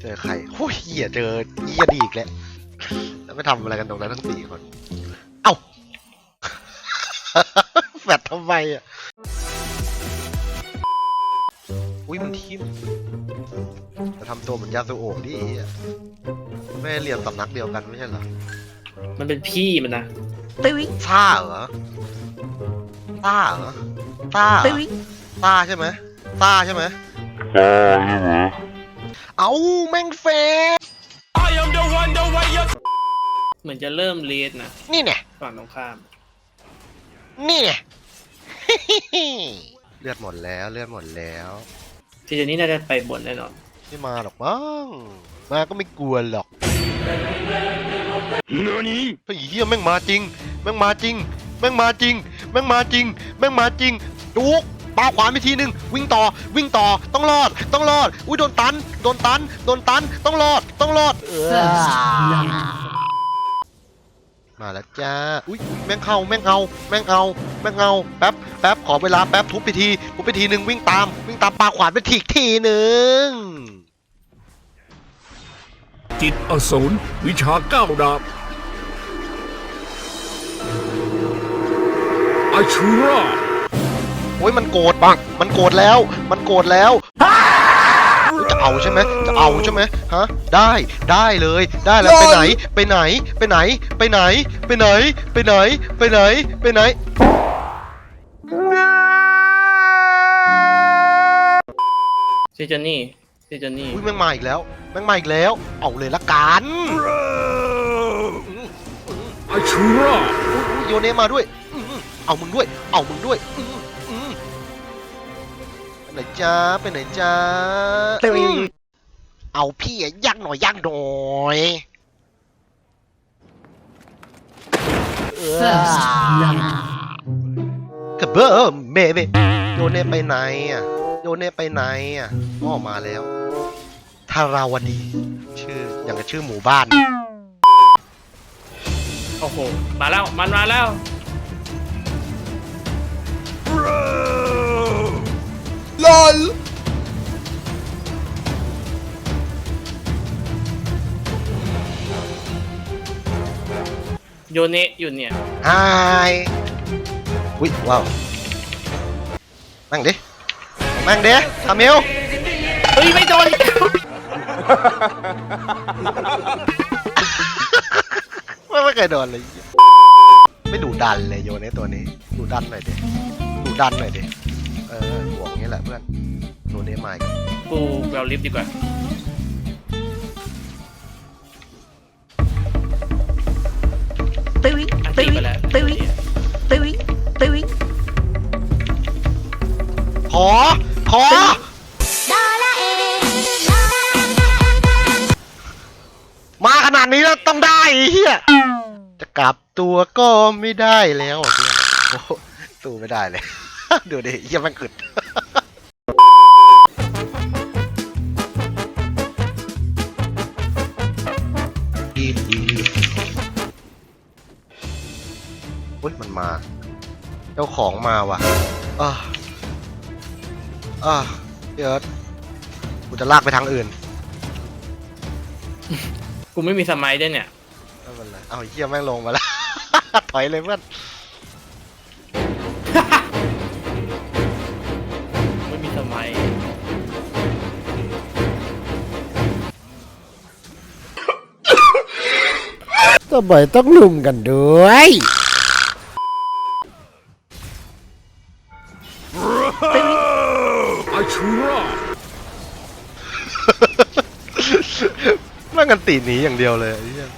เจอใครโอ้ยเหี้ยเจอเหี้ยดีอีกแล้วแล้วไม่ทำอะไรกันตรงนั้นทั้งสี่คน เอ้า แฟดทำไมอะ อุ้ยมันทิมจะทำตัวเหมือนยาสูโอะดิไอ้เหี้ยไม่ได้เรียนสำนักเดียวกันไม่ใช่เหรอมันเป็นพี่มันนะซ่าเหรอซ่าเหรอซ่าเหรอซ่าใช่ไหมซ่าใช่ไหม เอาแม่งเฟสเหมือนจะเริ่มเลสนะนี่เนี่ยฝั่งตรงข้าม นี่เนี่ย เลือดหมดแล้วเลือดหมดแล้วทีเดียวนี้น่าจะไปบนแน่นอนไม่มาหรอกมั้งมาก็ไม่กลัวหรอกไอ้เหี้ยแม่งมาจริง แม่งมาจริง แม่งมาจริง แม่งมาจริง แม่งมาจริงจุก ปาขวาไปทีหนึ่งวิ่งต่อวิ่งต่อต้องรอดต้องรอด อุ้ยโดนตันโดนตันโดนตันต้องรอดต้องรอดเออมาแล้วจ้า อุ้ยแม่งเข้าแม่งเอาแม่งเอาแม่งเอาแป๊บแป๊บขอเวลาแป๊บทุบไปทีทุบไปทีหนึ่งวิ่งตาม วิ่งตามปาขวานไปทีอีกทีหนึ่งจิตอสูรวิชาเก้าดาบอาชูรา โอ้ยมันโกรธปังมันโกรธแล้ว มันโกรธแล้วจะเอาใช่ไหมจะเอาใช่ไหมฮะ ได้ได้เลยได้แล้วไปไหน ไปไหน ไปไหน ไปไหน ไปไหน ไปไหน ไปไหน ไปไหนซีจอนนี่ซีจอนนี่อุ้ยแม่งมาอีกแล้วแม่งมาอีกแล้ว เอาเลยละกันอาชูราอุ๊ยอุ๊ยโยเนมาด้วยอื้อหือเอามึงด้วย เอามึงด้วยอื้อหืออื้อหือ ไปไหนจ้าไปไหนจ้าอืมเอาพี่อะยักหน่อยยักหน่อยกระเบิ้มเบเบโยเนไปไหนอะโยเนไปไหนอะอ้อมาแล้วทาราวดี ชื่ออย่างกับชื่อหมู่บ้าน โอ้โห มาแล้ว มันมาแล้ว lol. Yone, Yone. Hai. Ui, wow. Mang đi. Mang đi, Tham yêu. Ui, mấy đôi. ไม่ไม่เคยโดนเลย ไม่ดูดันเลยโยนในตัวนี้ดูดันหน่อยดิดูดันหน่อยดิเออ นี้แหละเพื่อนโดนเนมาอีกกูแววลิฟต์ดีกว่าอันตีไปแล้วขอ ขอ มาขนาดนี้แล้วต้องได้ไอ้เฮียจะกลับตัวก็ไม่ได้แล้วอะเพื่อนโอ้โหสู้ไม่ได้เลย ดูดิเฮียมันขึ้น อุ้ยมันมา เจ้าของมาว่ะอ่าอ่าเดี๋ยวกูจะลากไปทางอื่นกูไม่มีสมัยด้วยเนี่ย ไม่เป็นไรเอาไอ้เหี้ยแม่งลงมาแล้ว ถอยเลยเพื่อนไม่มีสมัย ทำไมต้องลุมกันด้วย แม่งกันตีหนีอย่างเดียวเลยไอ้เหี้ย